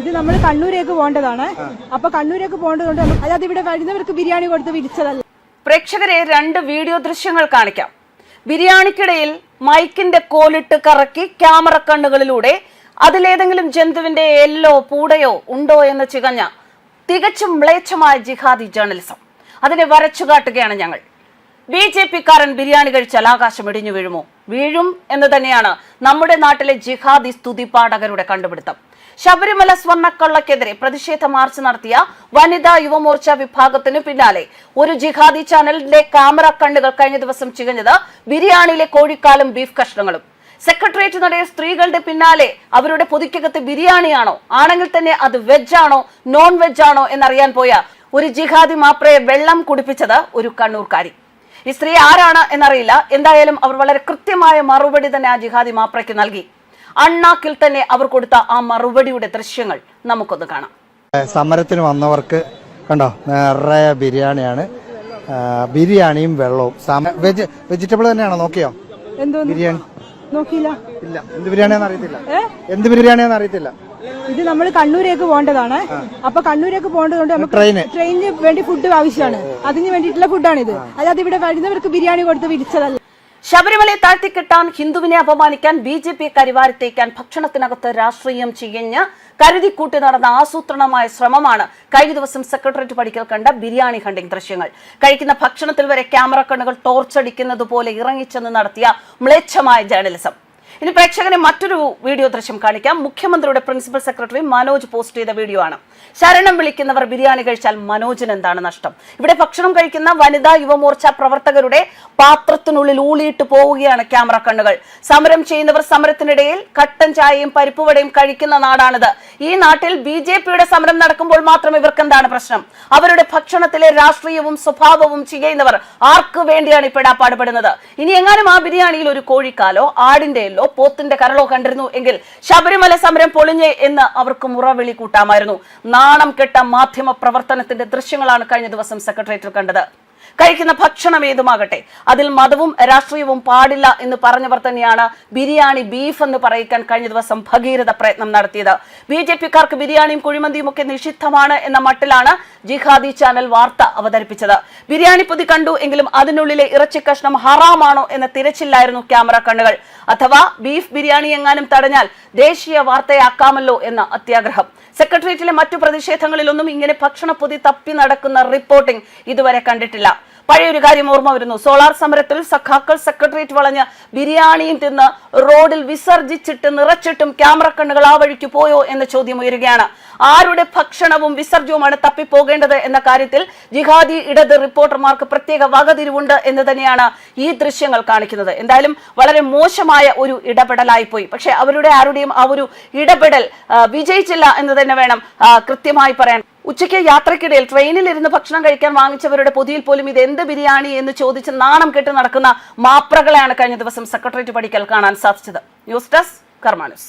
ഇത് നമ്മൾ കണ്ണൂരേക്ക് പോകേണ്ടതാണ്. അപ്പൊ കണ്ണൂരേക്ക് പോകേണ്ടതുകൊണ്ട് അതായത് ഇവിടെ വരുന്നവർക്ക് ബിരിയാണി കൊടുത്ത് വിരിച്ചതല്ല. പ്രേക്ഷകരെ രണ്ട് വീഡിയോ ദൃശ്യങ്ങൾ കാണിക്കാം. ബിരിയാണിക്കിടയിൽ മൈക്കിന്റെ കോലിട്ട് കറക്കി ക്യാമറ കണ്ണുകളിലൂടെ അതിലേതെങ്കിലും ജന്തുവിന്റെ എല്ലോ പൂടയോ ഉണ്ടോ എന്ന് ചികഞ്ഞ തികച്ചും മ്ലേച്ഛമായ ജിഹാദി ജേർണലിസം. അതിനെ വരച്ചു കാട്ടുകയാണ് ഞങ്ങൾ. ബി ജെ പിക്കാരൻ ബിരിയാണി കഴിച്ചാൽ ആകാശം ഇടിഞ്ഞു വീഴുമോ? വീഴും എന്ന് തന്നെയാണ് നമ്മുടെ നാട്ടിലെ ജിഹാദി സ്തുതിപാഠകരുടെ കണ്ടുപിടുത്തം. ശബരിമല സ്വർണക്കൊള്ളക്കെതിരെ പ്രതിഷേധ മാർച്ച് നടത്തിയ വനിതാ യുവമോർച്ച വിഭാഗത്തിന് പിന്നാലെ ഒരു ജിഹാദി ചാനലിന്റെ ക്യാമറ കണ്ണുകൾ കഴിഞ്ഞ ദിവസം ചികഞ്ഞത് ബിരിയാണിയിലെ കോഴിക്കാലും ബീഫ് കഷ്ണങ്ങളും. സെക്രട്ടേറിയറ്റ് നടയ സ്ത്രീകളുടെ പിന്നാലെ അവരുടെ പൊതിക്കകത്ത് ബിരിയാണിയാണോ? ആണെങ്കിൽ തന്നെ അത് വെജ് ആണോ നോൺ വെജ് ആണോ എന്നറിയാൻ പോയ ഒരു ജിഹാദി മാപ്രയെ വെള്ളം കുടിപ്പിച്ചത് ഒരു കണ്ണൂർക്കാരി. ഈ സ്ത്രീ ആരാണ് എന്നറിയില്ല. എന്തായാലും അവർ വളരെ കൃത്യമായ മറുപടി തന്നെ ആ ജിഹാദി മാപ്രയ്ക്ക് നൽകി. അണ്ണാക്കിൽ തന്നെ അവർ കൊടുത്ത ആ മറുപടിയുടെ ദൃശ്യങ്ങൾ നമുക്കൊന്ന് കാണാം. സമരത്തിന് വന്നവർക്ക് കണ്ടോ നിറയെ ബിരിയാണിയാണ്. ബിരിയാണിയും വെള്ളവും. വെജ് വെജിറ്റബിൾ തന്നെയാണോ നോക്കിയോ? ബിരിയാണി. നോക്കിയില്ല. ഇല്ല. എന്ത് ബിരിയാണിയാന്ന് അറിയത്തില്ല. എന്ത് ബിരിയാണിയാന്ന് അറിയത്തില്ല. ഇത് നമ്മൾ കണ്ണൂരേക്ക് പോകേണ്ടതാണ്. അപ്പൊ കണ്ണൂരേക്ക് പോകേണ്ടതുകൊണ്ട് നമുക്ക് ട്രെയിന്. ട്രെയിനിന് വേണ്ടി ഫുഡ് ആവശ്യമാണ്. അതിന് വേണ്ടിയിട്ടുള്ള ഇത്. അതായത് ഇവിടെ വരുന്നവർക്ക് ബിരിയാണി കൊടുത്ത് വിരിച്ചതല്ല. ശബരിമലയെ താഴ്ത്തിക്കെട്ടാൻ ഹിന്ദുവിനെ അപമാനിക്കാൻ ബി ജെ പി കരിവാരിത്തേക്കാൻ ഭക്ഷണത്തിനകത്ത് രാഷ്ട്രീയം ചികഞ്ഞ് കരുതിക്കൂട്ടി നടന്ന ആസൂത്രണമായ ശ്രമമാണ് കഴിഞ്ഞ ദിവസം സെക്രട്ടേറിയറ്റ് പടിക്കൽ കണ്ട ബിരിയാണി ഹണ്ടിംഗ് ദൃശ്യങ്ങൾ. കഴിക്കുന്ന ഭക്ഷണത്തിൽ വരെ ക്യാമറ കണ്ണുകൾ ടോർച്ചടിക്കുന്നത് പോലെ ഇറങ്ങിച്ചെന്ന് നടത്തിയ മ്ലേച്ഛമായ ജേർണലിസം. ഇനി പ്രേക്ഷകനെ മറ്റൊരു വീഡിയോ ദൃശ്യം കാണിക്കാം. മുഖ്യമന്ത്രിയുടെ പ്രിൻസിപ്പൽ സെക്രട്ടറി മനോജ് പോസ്റ്റ് ചെയ്ത വീഡിയോ ആണ്. ശരണം വിളിക്കുന്നവർ ബിരിയാണി കഴിച്ചാൽ മനോജിന് എന്താണ് നഷ്ടം? ഇവിടെ ഭക്ഷണം കഴിക്കുന്ന വനിതാ യുവമോർച്ച പ്രവർത്തകരുടെ പാത്രത്തിനുള്ളിൽ ഊളിയിട്ട് പോവുകയാണ് ക്യാമറ കണ്ണുകൾ. സമരം ചെയ്യുന്നവർ സമരത്തിനിടയിൽ കട്ടൻ ചായയും പരിപ്പുവടയും കഴിക്കുന്ന നാടാണിത്. ഈ നാട്ടിൽ ബി സമരം നടക്കുമ്പോൾ മാത്രം ഇവർക്ക് എന്താണ് പ്രശ്നം? അവരുടെ ഭക്ഷണത്തിലെ രാഷ്ട്രീയവും സ്വഭാവവും ചെയ്യുന്നവർ ആർക്ക് വേണ്ടിയാണ് ഇപ്പോഴാ പാടുപെടുന്നത് ഇനി എങ്ങാനും ആ ബിരിയാണിയിൽ ഒരു കോഴിക്കാലോ ആടിന്റെ പോത്തിന്റെ കരളോ കണ്ടിരുന്നു എങ്കിൽ ശബരിമല സമരം പൊളിഞ്ഞേ എന്ന് അവർക്ക് മുറവിളി കൂട്ടാമായിരുന്നു. നാണം കെട്ട മാധ്യമ പ്രവർത്തനത്തിന്റെ ദൃശ്യങ്ങളാണ് കഴിഞ്ഞ ദിവസം സെക്രട്ടേറിയറ്റിൽ കണ്ടത്. കഴിക്കുന്ന ഭക്ഷണം ഏതുമാകട്ടെ അതിൽ മതവും രാഷ്ട്രീയവും പാടില്ല എന്ന് പറഞ്ഞവർ തന്നെയാണ് ബിരിയാണി ബീഫ് എന്ന് പറയിക്കാൻ കഴിഞ്ഞ ദിവസം ഭഗീരഥ പ്രയത്നം നടത്തിയത്. ബി ജെ പിക്കാർക്ക് ബിരിയാണിയും കുഴിമന്തിയും ഒക്കെ നിഷിദ്ധമാണ് എന്ന മട്ടിലാണ് ജിഹാദി ചാനൽ വാർത്ത അവതരിപ്പിച്ചത്. ബിരിയാണി പൊതി കണ്ടു എങ്കിലും അതിനുള്ളിലെ ഇറച്ചി കഷ്ണം ഹറാമാണോ എന്ന തിരച്ചിലായിരുന്നു ക്യാമറ കണ്ണുകൾ. അഥവാ ബീഫ് ബിരിയാണി എങ്ങാനും തടഞ്ഞാൽ ദേശീയ വാർത്തയാക്കാമല്ലോ എന്ന അത്യാഗ്രഹം. സെക്രട്ടേറിയറ്റിലെ മറ്റു പ്രതിഷേധങ്ങളിലൊന്നും ഇങ്ങനെ ഭക്ഷണപ്പൊതി തപ്പി നടക്കുന്ന റിപ്പോർട്ടിംഗ് ഇതുവരെ കണ്ടിട്ടില്ല. പഴയൊരു കാര്യം ഓർമ്മ വരുന്നു. സോളാർ സമരത്തിൽ സഖാക്കൾ സെക്രട്ടേറിയറ്റ് വളഞ്ഞ് ബിരിയാണിയും തിന്ന് റോഡിൽ വിസർജിച്ചിട്ട് നിറച്ചിട്ടും ക്യാമറ കണ്ണുകൾ ആ വഴിക്ക് പോയോ എന്ന ചോദ്യം ഉയരുകയാണ്. ആരുടെ ഭക്ഷണവും വിസർജ്യവുമാണ് തപ്പിപ്പോകേണ്ടത് എന്ന കാര്യത്തിൽ ജിഹാദി ഇടത് റിപ്പോർട്ടർമാർക്ക് പ്രത്യേക വകതിരിവുണ്ട് എന്ന് തന്നെയാണ് ഈ ദൃശ്യങ്ങൾ കാണിക്കുന്നത്. എന്തായാലും വളരെ മോശമായ ഒരു ഇടപെടലായി പോയി പക്ഷെ അവരുടെ ആരുടെയും ആ ഒരു ഇടപെടൽ വിജയിച്ചില്ല എന്ന് തന്നെ വേണം കൃത്യമായി പറയാൻ. ഉച്ചയ്ക്ക് യാത്രക്കിടയിൽ ട്രെയിനിൽ ഇരുന്ന് ഭക്ഷണം കഴിക്കാൻ വാങ്ങിച്ചവരുടെ പൊതിയിൽ പോലും ഇത് എന്ത് ബിരിയാണി എന്ന് ചോദിച്ച് നാണം കെട്ട് നടക്കുന്ന മാപ്രകളെയാണ് കഴിഞ്ഞ ദിവസം സെക്രട്ടേറിയറ്റ് പടിക്കൽ കാണാൻ സാധിച്ചത്. News desk Karma news.